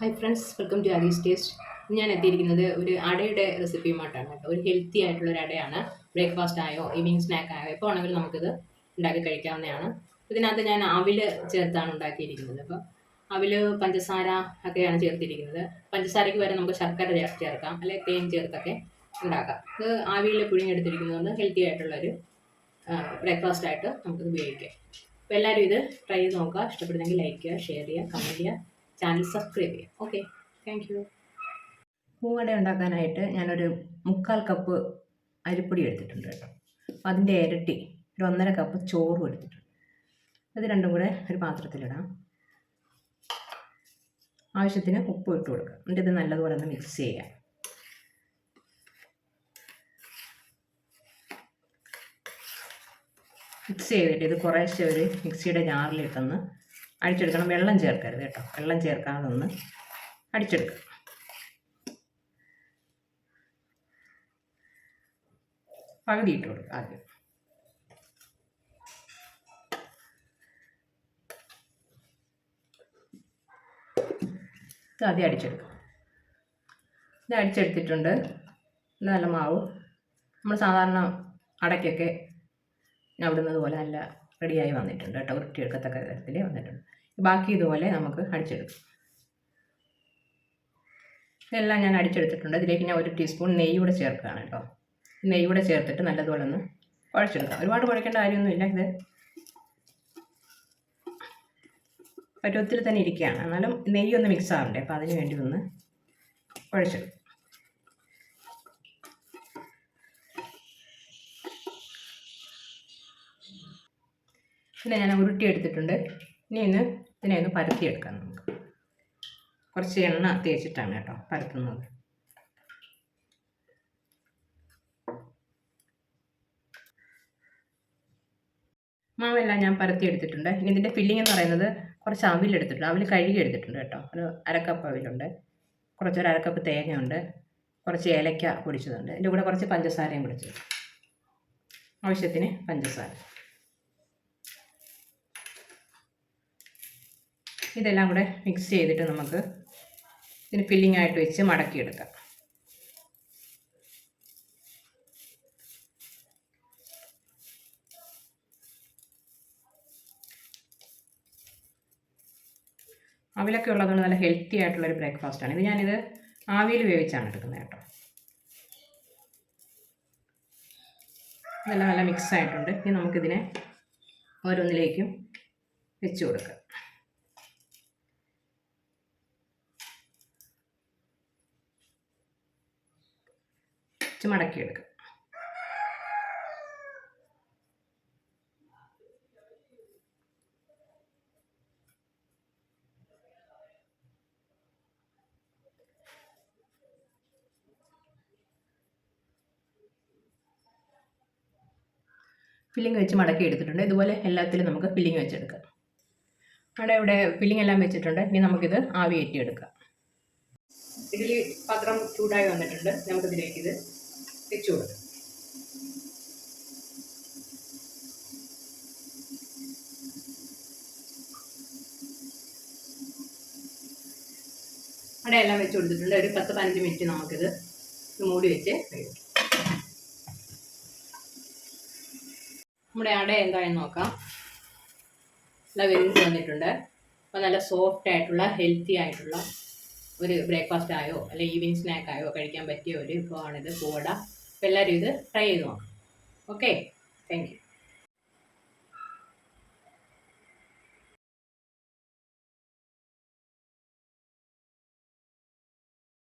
Hi friends welcome to Aaris taste ഞാൻ എത്തിയിരിക്കുന്നത് ഒരു അടയുടെ റെസിപ്പിയുമായിട്ടാണ് കേട്ടോ. ഒരു ഹെൽത്തി ആയിട്ടുള്ള ഒരു അടയാണ്. ബ്രേക്ക്ഫാസ്റ്റ് ആയോ ഈവനിങ് സ്നാക്ക് ആയോ എപ്പോൾ ആണെങ്കിലും നമുക്കിത് ഉണ്ടാക്കി കഴിക്കാവുന്നതാണ്. ഇതിനകത്ത് ഞാൻ അവിൽ ചേർത്താണ് ഉണ്ടാക്കിയിരിക്കുന്നത്. അപ്പോൾ അവിൽ പഞ്ചസാര ഒക്കെയാണ് ചേർത്തിരിക്കുന്നത്. പഞ്ചസാരയ്ക്ക് വരെ നമുക്ക് ശർക്കര ചേർ- ചേർക്കാം അല്ലെങ്കിൽ തേൻ ചേർത്തൊക്കെ ഉണ്ടാക്കാം. ഇത് ആവിയിൽ പുഴുങ്ങിയെടുത്തിരിക്കുന്നതുകൊണ്ട് ഹെൽത്തി ആയിട്ടുള്ളൊരു ബ്രേക്ക്ഫാസ്റ്റ് ആയിട്ട് നമുക്കിത് ഉപയോഗിക്കാം. അപ്പോൾ എല്ലാവരും ഇത് ട്രൈ ചെയ്ത് നോക്കുക. ഇഷ്ടപ്പെടുന്നെങ്കിൽ ലൈക്ക് ചെയ്യുക ഷെയർ ചെയ്യുക കമന്റ് ചെയ്യുക. ചാനൽ സബ്സ്ക്രൈബ് ചെയ്യാം. ഓക്കെ താങ്ക് യു പൂവട ഉണ്ടാക്കാനായിട്ട് ഞാനൊരു മുക്കാൽ കപ്പ് അരിപ്പൊടി എടുത്തിട്ടുണ്ട് കേട്ടോ. അപ്പോൾ അതിന്റെ ഇരട്ടി ഒരു ഒന്നര കപ്പ് ചോറും എടുത്തിട്ടുണ്ട്. അത് രണ്ടും കൂടെ ഒരു പാത്രത്തിലിടാം. ആവശ്യത്തിന് ഉപ്പ് ഇട്ട് കൊടുക്കുക എന്നിട്ട് ഇത് നല്ലതുപോലെ ഒന്ന് മിക്സ് ചെയ്യാം. മിക്സ് ചെയ്തിട്ട് ഇത് കുറേശ്ശെ ഒരു മിക്സിയുടെ ജാറിലിട്ടൊന്ന് അടിച്ചെടുക്കണം. വെള്ളം ചേർക്കരുത് കേട്ടോ. വെള്ളം ചേർക്കാതെ ഒന്ന് അടിച്ചെടുക്കുക പകുതി ഇട്ട് കൊടുക്കുക ആദ്യം. ഇത് ആദ്യം അടിച്ചെടുക്കുക ഇത് അടിച്ചെടുത്തിട്ടുണ്ട്. നല്ല മാവ്. നമ്മൾ സാധാരണ അടയ്ക്കൊക്കെ അവിടുന്നത് പോലെ നല്ല റെഡിയായി വന്നിട്ടുണ്ട് കേട്ടോ. വൃത്തിയെടുക്കത്തക്ക തരത്തിൽ വന്നിട്ടുണ്ട്. ബാക്കി ഇതുപോലെ നമുക്ക് അടിച്ചെടുക്കും. ഇതെല്ലാം ഞാൻ അടിച്ചെടുത്തിട്ടുണ്ട്. ഇതിലേക്ക് ഞാൻ ഒരു ടീസ്പൂൺ നെയ്യ് കൂടെ ചേർക്കുകയാണ് കേട്ടോ. നെയ്യ് കൂടെ ചേർത്തിട്ട് നല്ലതുപോലെ ഒന്ന് കുഴച്ചെടുക്കാം. ഒരുപാട് കുഴക്കേണ്ട കാര്യമൊന്നുമില്ല. ഇത് ഒത്തിരി തന്നെ ഇരിക്കുകയാണ്. എന്നാലും നെയ്യൊന്ന് മിക്സ് ആവണ്ടേ? അപ്പോൾ അതിന് വേണ്ടി ഒന്ന് കുഴച്ചെടുക്കും. പിന്നെ ഞാൻ ഉരുട്ടി എടുത്തിട്ടുണ്ട്. ഇനി ഒന്ന് ഇതിനെ ഒന്ന് പരത്തിയെടുക്കാം നമുക്ക്. കുറച്ച് എണ്ണ തേച്ചിട്ടാണ് കേട്ടോ പരത്തുന്നത്. മാവെല്ലാം ഞാൻ പരത്തി എടുത്തിട്ടുണ്ട് ഇനി ഇതിന്റെ ഫില്ലിംഗ് എന്ന് പറയുന്നത് കുറച്ച് അവിൽ എടുത്തിട്ടുണ്ട്. അവിൽ കഴുകി എടുത്തിട്ടുണ്ട് കേട്ടോ. ഒരു അരക്കപ്പ് അവിലുണ്ട്. കുറച്ചൊരു അരക്കപ്പ് തേങ്ങയുണ്ട്. കുറച്ച് ഏലക്ക പൊടിച്ചതുണ്ട്. ഇതിന്റെ കൂടെ കുറച്ച് പഞ്ചസാരയും പൊടിച്ചത്. ആവശ്യത്തിന് പഞ്ചസാര. ഇതെല്ലാം കൂടെ മിക്സ് ചെയ്തിട്ട് നമുക്ക് ഇതിന് ഫില്ലിംഗ് ആയിട്ട് വെച്ച് മടക്കിയെടുക്കാം. അവിലൊക്കെ ഉള്ളതുകൊണ്ട് നല്ല ഹെൽത്തി ആയിട്ടുള്ളൊരു ബ്രേക്ക്ഫാസ്റ്റാണ് ഇത് ഞാനിത് ആവിയിൽ വേവിച്ചാണ് എടുക്കുന്നത് കേട്ടോ. ഇതെല്ലാം നല്ല മിക്സ് ആയിട്ടുണ്ട്. ഇനി നമുക്കിതിനെ ഓരോന്നിലേക്കും വെച്ച് കൊടുക്കാം. വെച്ച് മടക്കിയെടുക്കുക ഫില്ലിങ് വെച്ച് മടക്കി എടുത്തിട്ടുണ്ട്. ഇതുപോലെ എല്ലാത്തിലും നമുക്ക് ഫില്ലിങ് വെച്ചെടുക്കാം. അവിടെ ഇവിടെ ഫില്ലിങ് എല്ലാം വെച്ചിട്ടുണ്ട്. ഇനി നമുക്കിത് ആവി ഏറ്റിയെടുക്കാം ഇതിൽ പാത്രം ചൂടായി വന്നിട്ടുണ്ട്. നമുക്കിതിലേക്ക് ഇത് വെച്ച് കൊടുക്കും. അവിടെ എല്ലാം വെച്ച് കൊടുത്തിട്ടുണ്ട്. ഒരു പത്ത് പതിനഞ്ച് മിനിറ്റ് നമുക്കിത് മൂടി വെച്ച് കഴിക്കും. നമ്മുടെ അട എന്തായെന്ന് നോക്കാം. നല്ല വെന്ത് വന്നിട്ടുണ്ട്. അപ്പോൾ നല്ല സോഫ്റ്റ് ആയിട്ടുള്ള ഹെൽത്തി ആയിട്ടുള്ള ഒരു ബ്രേക്ക്ഫാസ്റ്റ് ആയോ അല്ലെങ്കിൽ ഈവനിങ് സ്നാക്കായോ കഴിക്കാൻ പറ്റിയ ഒരു വിഭവമാണിത്. അപ്പോൾ എല്ലാവരും ഇത് ട്രൈ ചെയ്ത് നോക്കാം. Okay thank U